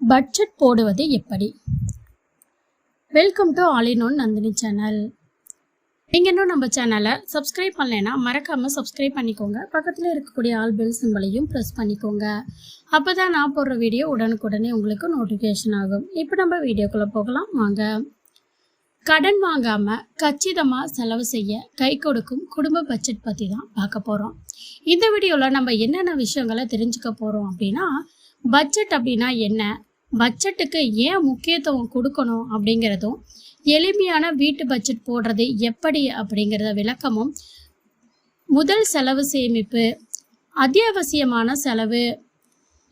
Budget போடுவது எப்படி? Welcome to all in one Nandini channel நீங்கள் இன்னும் நம்ம சேனலை சப்ஸ்கிரைப் பண்ணலைன்னா மறக்காமல் சப்ஸ்கிரைப் பண்ணிக்கோங்க. பக்கத்தில் இருக்கக்கூடிய ஆல் பெல் சிம்பளையும் ப்ரெஸ் பண்ணிக்கோங்க. அப்போ தான் நான் போடுற வீடியோ உடனுக்குடனே உங்களுக்கு நோட்டிஃபிகேஷன் ஆகும். இப்போ நம்ம வீடியோக்குள்ளே போகலாம். வாங்க. கடன் வாங்காமல் கச்சிதமாக செலவு செய்ய கை கொடுக்கும் குடும்ப பட்ஜெட் பற்றி தான் பார்க்க போகிறோம் இந்த வீடியோவில் நம்ம என்னென்ன விஷயங்களை தெரிஞ்சுக்க போகிறோம் அப்படின்னா பட்ஜெட் அப்படின்னா என்ன? பட்ஜெட்டுக்கு ஏன் முக்கியத்துவம் கொடுக்கணும் அப்படிங்கிறதும் எளிமையான வீட்டு பட்ஜெட் போடுறது எப்படி அப்படிங்கிறத விளக்கமும் முதல் செலவு சேமிப்பு அத்தியாவசியமான செலவு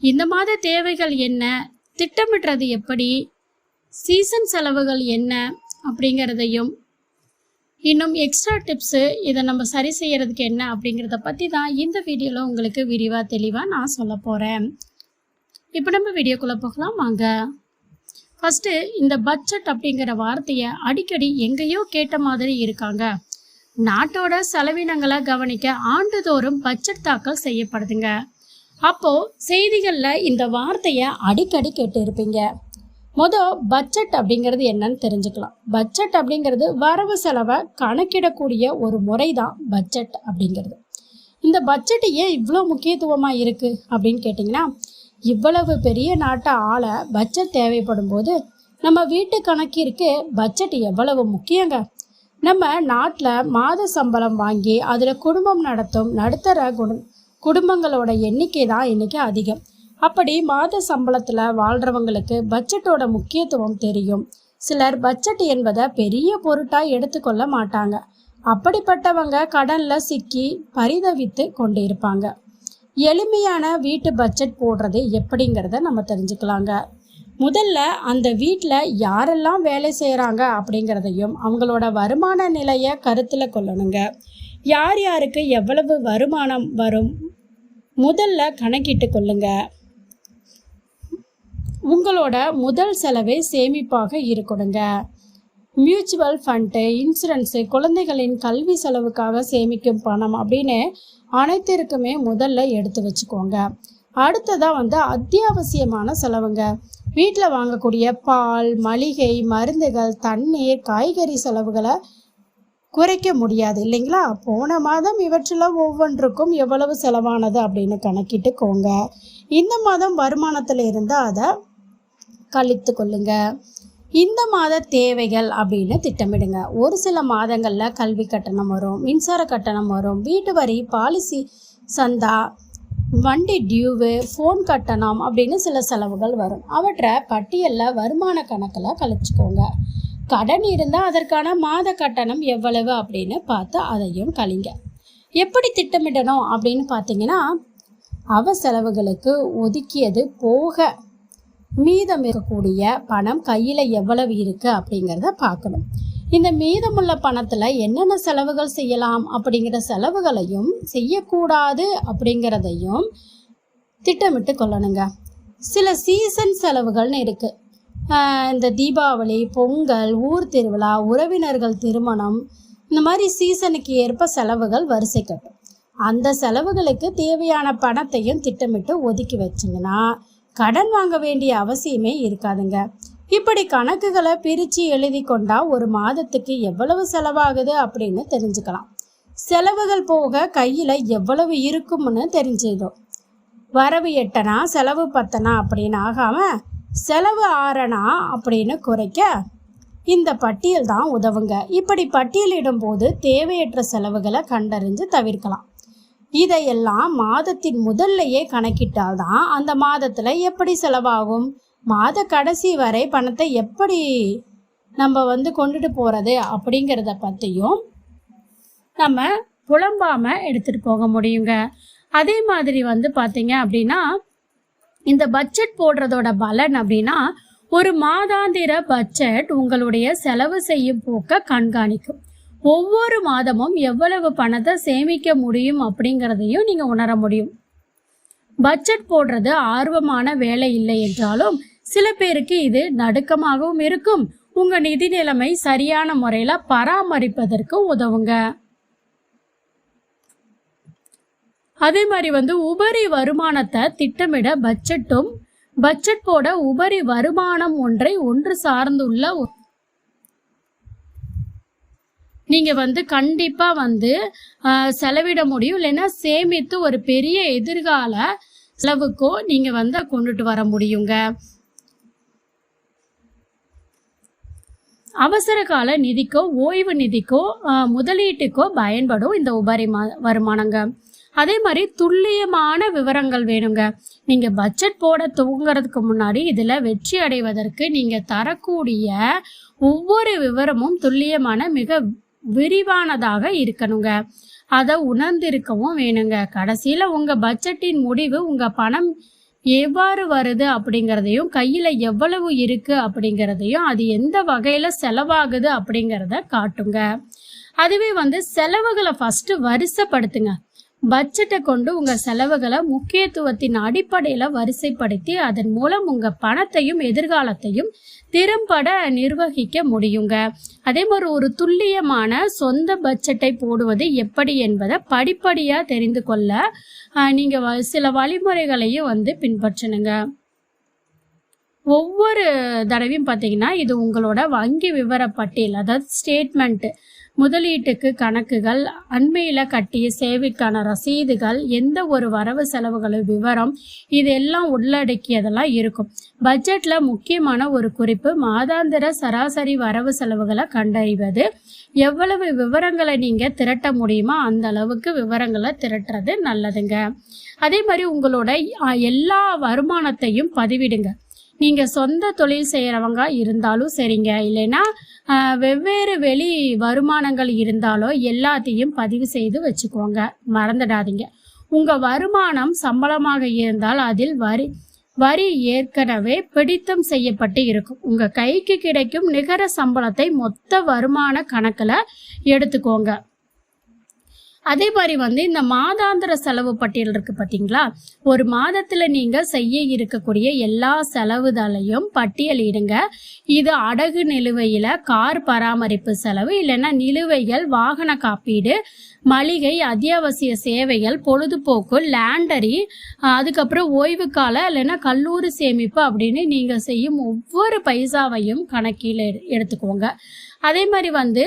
இந்த மாத தேவைகள் என்ன திட்டமிடுறது எப்படி சீசன் செலவுகள் என்ன அப்படிங்கிறதையும் இன்னும் எக்ஸ்ட்ரா டிப்ஸு இதை நம்ம சரி செய்யறதுக்கு என்ன அப்படிங்கிறத பற்றி தான் இந்த வீடியோவில் உங்களுக்கு விரிவாக தெளிவாக நான் சொல்ல போகிறேன் இப்போ நம்ம வீடியோக்குள்ளே போகலாம் வாங்க. ஃபஸ்ட்டு இந்த பட்ஜெட் அப்படிங்கிற வார்த்தையை அடிக்கடி எங்கேயோ கேட்ட மாதிரி இருக்காங்க. நாட்டோட செலவினங்களை கவனிக்க ஆண்டுதோறும் பட்ஜெட் தாக்கல் செய்யப்படுதுங்க. அப்போ செய்திகளில் இந்த வார்த்தையை அடிக்கடி கேட்டு இருப்பீங்க. மொதல் பட்ஜெட் அப்படிங்கிறது என்னன்னு தெரிஞ்சுக்கலாம். பட்ஜெட் அப்படிங்கிறது வரவு செலவை கணக்கிடக்கூடிய ஒரு முறை தான் பட்ஜெட் அப்படிங்கிறது. இந்த பட்ஜெட் ஏன் இவ்வளோ முக்கியத்துவமாக இருக்குது அப்படின்னு கேட்டிங்கன்னா இவ்வளவு பெரிய நாட்டை ஆள பட்ஜெட் தேவைப்படும் போது நம்ம வீட்டு கணக்கிற்கு பட்ஜெட் எவ்வளவு முக்கியங்க? நம்ம நாட்டில் மாத சம்பளம் வாங்கி அதில் குடும்பம் நடத்தும் நடுத்தர குடும் குடும்பங்களோட எண்ணிக்கை தான் இன்றைக்கி அதிகம். அப்படி மாத சம்பளத்தில் வாழ்கிறவங்களுக்கு பட்ஜெட்டோட முக்கியத்துவம் தெரியும். சிலர் பட்ஜெட் என்பதை பெரிய பொருட்டாக எடுத்துக்கொள்ள மாட்டாங்க. அப்படிப்பட்டவங்க கடனில் சிக்கி பரிதவித்து கொண்டு இருப்பாங்க எளிமையான வீட்டு பட்ஜெட் போடுறது எப்படிங்கிறத நம்ம தெரிஞ்சுக்கலாங்க. முதல்ல அந்த வீட்டில் யாரெல்லாம் வேலை செய்கிறாங்க அப்படிங்கிறதையும் அவங்களோட வருமான நிலையை கருத்தில் கொள்ளணுங்க. யார் யாருக்கு எவ்வளவு வருமானம் வரும் முதல்ல கணக்கிட்டு கொள்ளுங்க. உங்களோட முதல் செலவே சேமிப்பாக இருக்கணுங்க. மியூச்சுவல் ஃபண்டு இன்சூரன்ஸு குழந்தைகளின் கல்வி செலவுக்காக சேமிக்கும் பணம் அப்படின்னு அனைத்திற்குமே முதல்ல எடுத்து வச்சுக்கோங்க. அடுத்ததாக வந்து அத்தியாவசியமான செலவுங்க. வீட்டில் வாங்கக்கூடிய பால் மளிகை மருந்துகள் தண்ணீர் காய்கறி செலவுகளை குறைக்க முடியாது இல்லைங்களா? போன மாதம் இவற்றில் ஒவ்வொன்றுக்கும் எவ்வளவு செலவானது அப்படின்னு கணக்கிட்டுக்கோங்க. இந்த மாதம் வருமானத்தில் இருந்தால் அதை கழித்து கொள்ளுங்கள் இந்த மாத தேவைகள் அப்படின்னு திட்டமிடுங்க. ஒரு சில மாதங்களில் கல்வி கட்டணம் வரும் மின்சார கட்டணம் வரும் வீட்டு வரி பாலிசி சந்தா வண்டி டியூவு ஃபோன் கட்டணம் அப்படின்னு சில செலவுகள் வரும். அவற்றை பட்டியலில் வருமான கணக்கில் கழிச்சுக்கோங்க. கடன் இருந்தால் அதற்கான மாத கட்டணம் எவ்வளவு அப்படின்னு பார்த்து அதையும் கழிங்க. எப்படி திட்டமிடணும் அப்படின்னு பார்த்தீங்கன்னா அவ செலவுகளுக்கு ஒதுக்கியது போக மீதம் இருக்கக்கூடிய பணம் கையில் எவ்வளவு இருக்குது அப்படிங்கிறத பார்க்கணும். இந்த மீதமுள்ள பணத்தில் என்னென்ன செலவுகள் செய்யலாம் அப்படிங்கிற செலவுகளையும் செய்யக்கூடாது அப்படிங்கிறதையும் திட்டமிட்டு கொள்ளணுங்க. சில சீசன் செலவுகள்னு இருக்குது இந்த தீபாவளி பொங்கல் ஊர் திருவிழா உறவினர்கள் திருமணம் இந்த மாதிரி சீசனுக்கு ஏற்ப செலவுகள் வரிசை கட்டும் அந்த செலவுகளுக்கு தேவையான பணத்தையும் திட்டமிட்டு ஒதுக்கி வச்சிங்கன்னா கடன் வாங்க வேண்டிய அவசியமே இருக்காதுங்க. இப்படி கணக்குகளை பிரித்து எழுதி கொண்டா ஒரு மாதத்துக்கு எவ்வளவு செலவாகுது அப்படின்னு தெரிஞ்சுக்கலாம். செலவுகள் போக கையில் எவ்வளவு இருக்கும்னு தெரிஞ்சிடும். வரவு எட்டனா செலவு பத்தனா அப்படின்னு ஆகாமல் செலவு ஆறனா அப்படின்னு குறைக்க இந்த பட்டியல் தான் உதவுங்க. இப்படி பட்டியலிடும் போது தேவையற்ற செலவுகளை கண்டறிஞ்சு தவிர்க்கலாம். இதையெல்லாம் மாதத்தின் முதல்லையே கணக்கிட்டால் தான் அந்த மாதத்தில் எப்படி செலவாகும்? மாத கடைசி வரை பணத்தை எப்படி நம்ம வந்து கொண்டுட்டு போகிறது அப்படிங்கிறத பற்றியும் நம்ம புலம்பாமல் எடுத்துகிட்டு போக முடியுங்க. அதே மாதிரி வந்து பார்த்தீங்க அப்படின்னா இந்த பட்ஜெட் போடுறதோட பலன் அப்படின்னா ஒரு மாதாந்திர பட்ஜெட் உங்களுடைய செலவு செய்யும் போக்க கண்காணிக்கும். ஒவ்வொரு மாதமும் எவ்வளவு பணத்தை சேமிக்க முடியும் அப்படிங்கிறதையும் நீங்கள் உணர முடியும். பட்ஜெட் போடுறது ஆர்வமான வேலை இல்லை என்றாலும் சில பேருக்கு இது நடுக்கமாகவும் இருக்கும். உங்கள் நிதி நிலைமை சரியான முறையில் பராமரிப்பதற்கு உதவுங்க. அதே மாதிரி வந்து உபரி வருமானத்தை திட்டமிட பட்ஜெட்டும் பட்ஜெட் போட உபரி வருமானம் ஒன்றை ஒன்று சார்ந்துள்ள நீங்கள் நீங்க வந்து கண்டிப்பா வந்து செலவிட முடியும். இல்லைன்னா சேமித்து ஒரு பெரிய எதிர்கால செலவுக்கோ நீங்க வந்து கொண்டுட்டு வர முடியுங்க. அவசர கால நிதிக்கோ ஓய்வு நிதிக்கோ முதலீட்டுக்கோ பயன்படும் இந்த உபரி வருமானங்க. அதே மாதிரி துல்லியமான விவரங்கள் வேணுங்க. நீங்க பட்ஜெட் போட துவங்குறதுக்கு முன்னாடி இதுல வெற்றி அடைவதற்கு நீங்க தரக்கூடிய ஒவ்வொரு விவரமும் துல்லியமான மிக விரிவானதாக இருக்கணுங்க. அதை உணர்ந்திருக்கவும் வேணுங்க. கடைசியில உங்க பட்ஜெட்டின் முடிவு உங்க பணம் எவ்வாறு வருது அப்படிங்கிறதையும் கையில எவ்வளவு இருக்கு அப்படிங்கிறதையும் அது எந்த வகையில செலவாகுது அப்படிங்கிறத காட்டுங்க. அதுவே வந்து செலவுகளை ஃபர்ஸ்ட் வரிசைப்படுத்துங்க. பட்ஜெட்டை கொண்டு உங்கள் செலவுகளை முக்கியத்துவத்தின் அடிப்படையில் வரிசைப்படுத்தி அதன் மூலம் உங்கள் பணத்தையும் எதிர்காலத்தையும் திறம்பட நிர்வகிக்க முடியுங்க. அதே மாதிரி ஒரு துல்லியமான சொந்த பட்ஜெட்டை போடுவது எப்படி என்பதை படிப்படியாக தெரிந்து கொள்ள நீங்கள் வ- சில வழிமுறைகளையும் வந்து பின்பற்றணுங்க. ஒவ்வொரு தடவையும் பார்த்தீங்கன்னா இது உங்களோட வங்கி விவரப்பட்டியல் அதாவது ஸ்டேட்மெண்ட்டு முதலீட்டுக்கு கணக்குகள் அண்மையில் கட்டிய சேவைக்கான ரசீதுகள் எந்த ஒரு வரவு செலவுகள் விவரம் இது எல்லாம் உள்ளடக்கியதெல்லாம் இருக்கும். பட்ஜெட்டில் முக்கியமான ஒரு குறிப்பு மாதாந்திர சராசரி வரவு செலவுகளை கண்டறிவது. எவ்வளவு விவரங்களை நீங்கள் திரட்ட முடியுமோ அந்த அளவுக்கு விவரங்களை திரட்டுறது நல்லதுங்க. அதே மாதிரி உங்களோட எல்லா வருமானத்தையும் பதிவிடுங்க. நீங்கள் சொந்த தொழில் செய்கிறவங்க இருந்தாலும் சரிங்க. இல்லைன்னா வெவ்வேறு வெளி வருமானங்கள் இருந்தாலோ எல்லாத்தையும் பதிவு செய்து வச்சுக்கோங்க. மறந்துடாதீங்க. உங்கள் வருமானம் சம்பளமாக இருந்தால் அதில் வரி வரி ஏற்கனவே பிடித்தம் செய்யப்பட்டு இருக்கும். உங்கள் கைக்கு கிடைக்கும் நிகர சம்பளத்தை மொத்த வருமான கணக்கில் எடுத்துக்கோங்க. அதே மாதிரி வந்து இந்த மாதாந்திர செலவு பட்டியல் இருக்கு பார்த்தீங்களா ஒரு மாதத்தில் நீங்கள் செய்ய இருக்கக்கூடிய எல்லா செலவுதலையும் பட்டியலிடுங்க. இது அடகு நிலுவையில் கார் பராமரிப்பு செலவு இல்லைன்னா நிலுவைகள் வாகன காப்பீடு மளிகை அத்தியாவசிய சேவைகள் பொழுதுபோக்கு லேண்டரி அதுக்கப்புறம் ஓய்வு கால இல்லைன்னா கல்லூரி சேமிப்பு அப்படின்னு நீங்கள் செய்யும் ஒவ்வொரு பைசாவையும் கணக்கில் எடு- எடுத்துக்கோங்க. அதே மாதிரி வந்து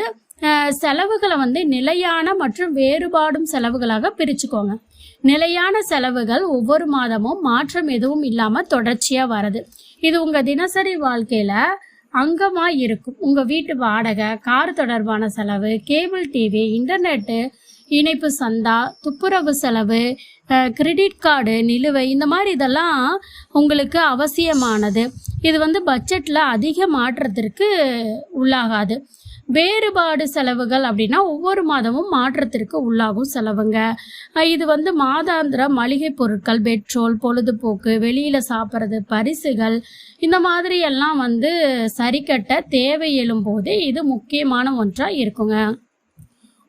செலவுகளை வந்து நிலையான மற்றும் வேறுபாடும் செலவுகளாக பிரிச்சுக்கோங்க. நிலையான செலவுகள் ஒவ்வொரு மாதமும் மாற்றம் எதுவும் இல்லாமல் தொடர்ச்சியாக வருது இது உங்கள் தினசரி வாழ்க்கையில் அங்கமாக இருக்கும். உங்கள் வீட்டு வாடகை கார் தொடர்பான செலவு கேபிள் டிவி இன்டர்நெட்டு இணைப்பு சந்தா துப்புரவு செலவு கிரெடிட் கார்டு நிலுவை இந்த மாதிரி இதெல்லாம் உங்களுக்கு அவசியமானது. இது வந்து பட்ஜெட்டில் அதிக மாற்றத்திற்கு உள்ளாகாது. வேறுபாடு செலவுகள் அப்படின்னா ஒவ்வொரு மாதமும் மாற்றத்திற்கு உள்ளாகும் செலவுங்க. இது வந்து மாதாந்திர மளிகை பொருட்கள் பெட்ரோல் பொழுதுபோக்கு வெளியில் சாப்பிட்றது பரிசுகள் இந்த மாதிரி எல்லாம் வந்து சரிக்கட்ட தேவை எழும்போது இது முக்கியமான ஒன்றாக இருக்குங்க.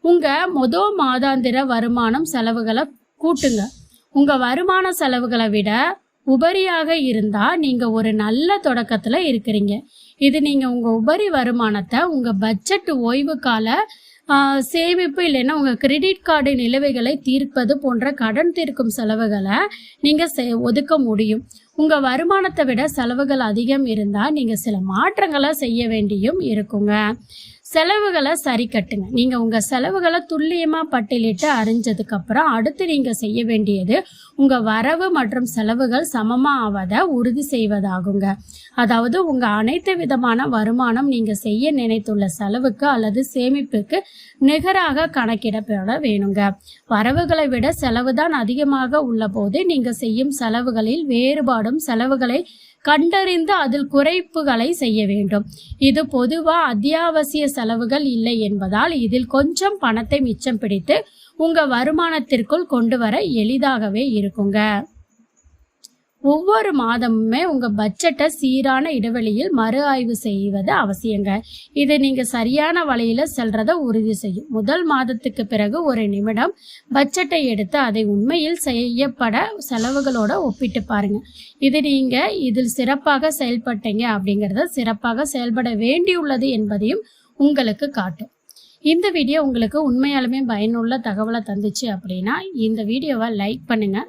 உங்கள் மொதல் மாதாந்திர வருமானம் செலவுகளை கூட்டுங்க. உங்கள் வருமான செலவுகளை விட உபரியாக இருந்தால் நீங்கள் ஒரு நல்ல தொடக்கத்தில் இருக்கிறீங்க. இது நீங்கள் உங்கள் உபரி வருமானத்தை உங்கள் பட்ஜெட் ஓய்வு கால சேமிப்பு இல்லைன்னா உங்கள் கிரெடிட் கார்டு நிலுவைகளை தீர்ப்பது போன்ற கடன் தீர்க்கும் செலவுகளை நீங்கள் செ ஒதுக்க முடியும். உங்கள் வருமானத்தை விட செலவுகள் அதிகம் இருந்தால் நீங்கள் சில மாற்றங்களை செய்ய வேண்டியும் இருக்குங்க. செலவுகளை சரி கட்டுங்க. நீங்கள் உங்கள் செலவுகளை துல்லியமாக பட்டியலிட்டு அறிஞ்சதுக்கப்புறம் அடுத்து நீங்கள் செய்ய வேண்டியது உங்கள் வரவு மற்றும் செலவுகள் சமமாக ஆவதை உறுதி செய்வதாகுங்க. அதாவது உங்கள் அனைத்து விதமான வருமானம் நீங்கள் செய்ய நினைத்துள்ள செலவுக்கு அல்லது சேமிப்புக்கு நிகராக கணக்கிடப்பட வேணுங்க. வரவுகளை விட செலவு தான் அதிகமாக உள்ள போது நீங்கள் செய்யும் செலவுகளில் வேறுபாடும் செலவுகளை கண்டறிந்து அதில் குறைப்புகளை செய்ய வேண்டும். இது பொதுவாக அத்தியாவசிய செலவுகள் இல்லை என்பதால் இதில் கொஞ்சம் பணத்தை மிச்சம் பிடித்து உங்கள் வருமானத்திற்குள் கொண்டு வர எளிதாகவே இருக்குங்க. ஒவ்வொரு மாதமுமே உங்க பட்ஜெட்டை சீரான இடைவெளியில் மறு ஆய்வு செய்வது அவசியங்க. இது நீங்க சரியான வழியில செல்றத உறுதி செய்யும். முதல் மாதத்துக்கு பிறகு ஒரு நிமிடம் பட்ஜெட்டை எடுத்து அதை உண்மையில் செய்யப்பட செலவுகளோட ஒப்பிட்டு பாருங்க. இது நீங்க இதில் சிறப்பாக செயல்பட்டீங்க அப்படிங்கறத சிறப்பாக செயல்பட வேண்டியுள்ளது என்பதையும் உங்களுக்கு காட்டும். இந்த வீடியோ உங்களுக்கு உண்மையாலுமே பயனுள்ள தகவலை தந்துச்சு அப்படின்னா இந்த வீடியோவை லைக் பண்ணுங்கள்